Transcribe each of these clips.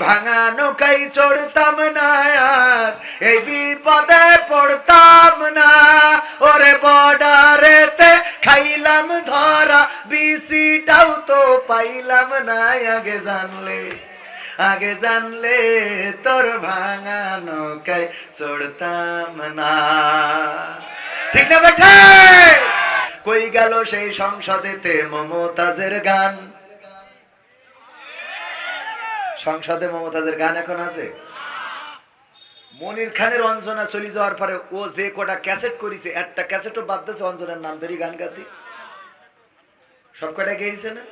ভাঙা নৌকাই চড়তাম না আর, এই বিপদে পড়তাম না। ওরে বর্ডারেতে খাইলাম ধরা, বিসিটাও তো পাইলাম না। আগে জানলে আগে জানলে তোর ভাঙা নৌকায় চড়তাম না। ঠিক না বেঠে? কই গেল সেই সংসদেতে মমতাজের গান? সংসদে মমতাজের গান এখন আছে। মনির খানের অঞ্জনা চলে যাওয়ার পরে ও যে কটা ক্যাসেট করেছে, একটা ক্যাসেটও বাদ দিয়েছে, অঞ্জনার নাম ধরি গান গাতে সব কটা গেয়েছে না?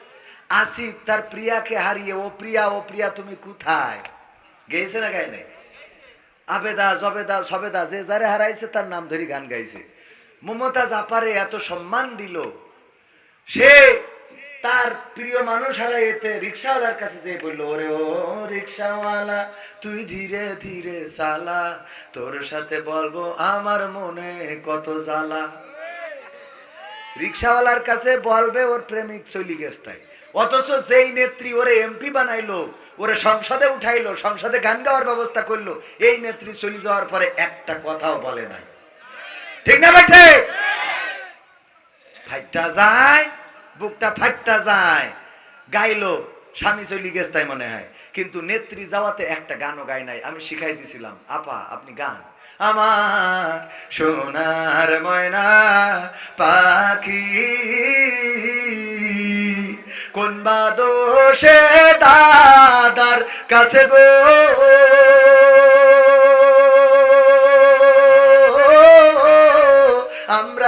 আসিফ তার প্রিয়াকে হারিয়ে, ও প্রিয়া ও প্রিয়া, তুমি কোথায়? গেয়েছে না গায় নাই? আবেদা, জবেদা, সবেদা, যে যারে হারাইছে তার নাম ধরি গান গাইছে। মমতাজ আপারে এত সম্মান দিল। সে তার প্রিয় মানুষ হারাইতে রিক্সাওয়ালার কাছে যেয়ে বলল, ওরে ও রিক্সাওয়ালা, তুই ধীরে ধীরে সালা তোর সাথে বলব আমার মনে কত জ্বালা। রিক্সাওয়ালার কাছে বলবে, ওর প্রেমিক চলি গেস্তায় অথচ যেই নেত্রী ওরে এমপি বানাইলো, ওরে সংসদে উঠাইলো, সংসদে গান গাওয়ার ব্যবস্থা করল, এই নেত্রী চলে যাওয়ার পরে একটা কথাও বলে নাই। ঠিক না বেঠে ফাইটটা যায় বুকটা ফাটটা যায়। গাইলো, স্বামী চলি গেছে তাই মনে হয়। কিন্তু নেত্রী যাওয়াতে একটা গানও গাই নাই, আমি শিখাই দিছিলাম, আপা, আপনি গান। আমার সোনার ময়না পাখি, কোন বা দোষে দাদার কাছে গো?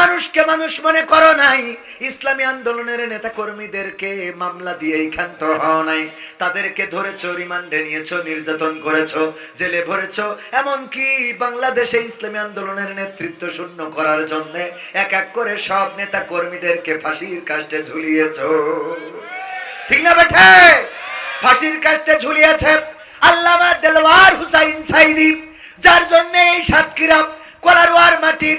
মানুষকে মানুষ মনে করো নাই। ইসলামী আন্দোলনের নেতা কর্মীদেরকে মামলা দিয়ে ক্ষান্ত হও নাই। তাদেরকে ধরেছো, রিমান্ডে নিয়েছো, নির্যাতন করেছ, জেলে ভরেছো। এমনকি বাংলাদেশে ইসলামী আন্দোলনের নেতৃত্ব শূন্য করার জন্য এক এক করে সব নেতা কর্মীদেরকে ফাঁসির কাষ্টে ঝুলিয়েছো। ঠিক না বেঠে? ফাঁসির কাষ্টে ঝুলিয়েছে আল্লামা দেলওয়ার হুসাইন সাইদি, যার জন্য এই সাতক্ষীরা কোলারোয়ার মাটির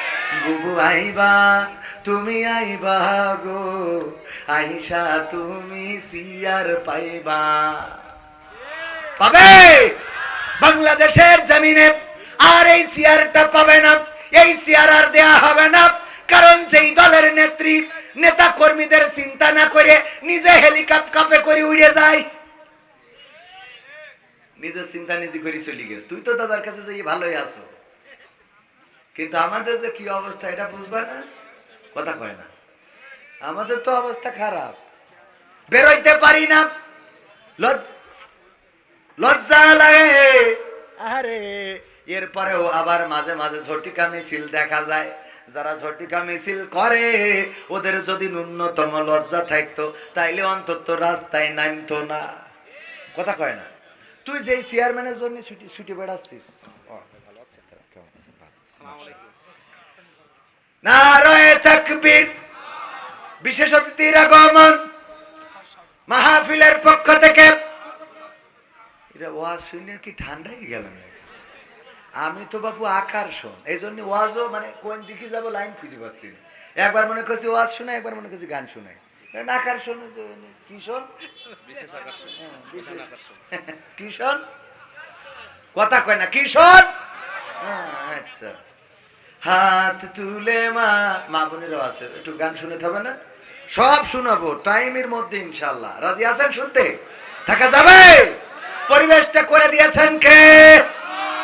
বুবু আইবা, তুমি আইবা গো, আইসা তুমি সিয়ার পাইবা। পাবে? বাংলাদেশের জমিনে আর এই সিয়ারটা পাবে না, এই সিয়ার আর দেয়া হবে না, কারণ যেই দলের নেত্রী নেতা কর্মীদের চিন্তা না করে নিজে হেলিকপ্টারে করে উড়ে যায়। নিজের চিন্তা নিজে করে চলে গেছে। তুই তো দাদার কাছে যে ভালোই আছো। কিন্তু আমাদের যে কি অবস্থা, এটা বুঝবা না কথা কয় না। আমাদের তো অবস্থা খারাপ। বেরোইতে পারি না। লজ- লজ্জা লাগে। আরে, এরপরেও আবার মাঝে মাঝে ঝটিকা মিছিল দেখা যায়। যারা ঝটিকা মিছিল করে, ওদের যদি ন্যূনতম লজ্জা থাকতো, তাইলে অন্তত রাস্তায় নামতো না। কথা কয় না। তুই যেই চেয়ারম্যানের জন্য ছুটি ছুটি বেড়াচ্ছিস নারায়ে তাকবীর। বিশেষ অতিথির আগমন মাহফিলের পক্ষ থেকে। এরা ওয়াজ শুনে কি ঠান্ডাই গেলাম আমি তো বাবু আকর্ষণ। এই জন্য ওয়াজও মানে কোন দিকে যাব লাইন খুঁজে পাচ্ছি একবার মনে করছি ওয়াজ শুনে একবার মনে করছি গান শুনে কারণ আকর্ষণ তো কি শোন হ্যাঁ, কি শোন কথা কয় না কি শোন হ্যাঁ, আচ্ছা। হাত তুলে মা মা বোনেরও আছে, একটু গান শুনে থাকবে না? সব শোনাবো, টাইমের মধ্যে ইনশাল্লাহ রাজি আছেন শুনতে? থাকা যাবে? পরিবেশটা করে দিয়েছেন কে?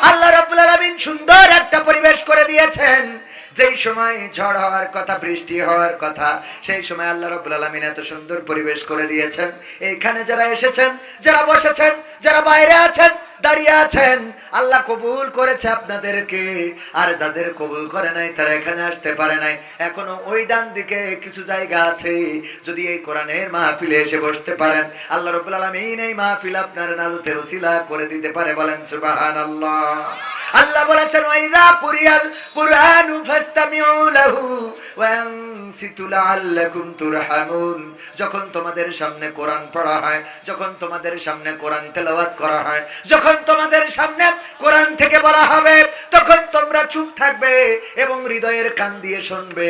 আল্লাহ রাব্বুল সুন্দর একটা পরিবেশ করে দিয়েছেন। যেই সময় ঝড় হওয়ার কথা, বৃষ্টি হওয়ার কথা, সেই সময় আল্লাহ রাব্বুল আলামিন এত সুন্দর পরিবেশ করে দিয়েছেন। এইখানে যারা এসেছেন, যারা বসেছেন, যারা বাইরে আছেন, দাঁড়িয়ে আছেন, আল্লাহ কবুল করেছে আপনাদেরকে। আর যাদের কবুল করে নাই, তারা এখানে আসতে পারে নাই। এখনও ওই ডান দিকে কিছু জায়গা আছে। যদি এই কোরআনের মাহফিলে এসে বসতে পারেন, আল্লাহ রব্বুল আলামিন এই মাহফিল আপনার নাজাতের ওসিলা করে দিতে পারে বলেন সুবহানাল্লাহ। আল্লাহ আল্লাহ বলেছেন ওয়াইদা কুরিয়াল কুরআনু যখন তোমাদের সামনে কোরআন পড়া হয়, যখন তোমাদের সামনে কোরআন তেলাওয়াত করা হয়, যখন তোমাদের সামনে কোরআন থেকে বলা হবে, তখন তোমরা চুপ থাকবে এবং হৃদয়ের কান দিয়ে শুনবে,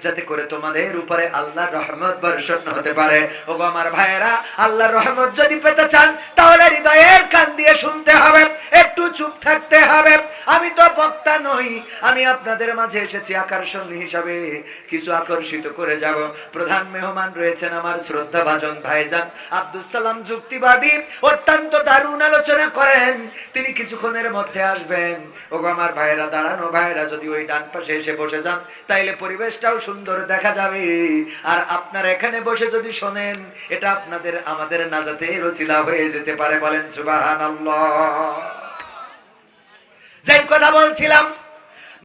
যাতে করে তোমাদের উপরে আল্লাহর রহমত বর্ষণ হতে পারে। ওগো আমার ভাইয়েরা, আল্লাহর রহমত যদি পেতে চান, তাহলে হৃদয়ের কান দিয়ে শুনতে হবে। চুপ থাকতে হবে। আমি তো বক্তা নই, আমি আপনাদের মাঝে এসেছি আকর্ষণ হিসাবে। কিছু আকর্ষিত করে যাব। প্রধান মেহমান রয়েছেন আমার শ্রদ্ধা ভাজন ভাইজান আব্দুল সালাম যুক্তিবাদী, অত্যন্ত দারুণ আলোচনা করেন। তিনি কিছুক্ষণের মধ্যে আসবেন। ওগো আমার ভাইয়েরা, দাঁড়ানো ভাইয়েরা, যদি ওই ডান পাশে এসে বসে যান, তাইলে পরিবেশটাও সুন্দর দেখা যাবে। আর আপনার এখানে বসে যদি শোনেন, এটা আপনাদের, আমাদের নাজাতে রসিলা হয়ে যেতে পারে বলেন সুবাহান যেই কথা বলছিলাম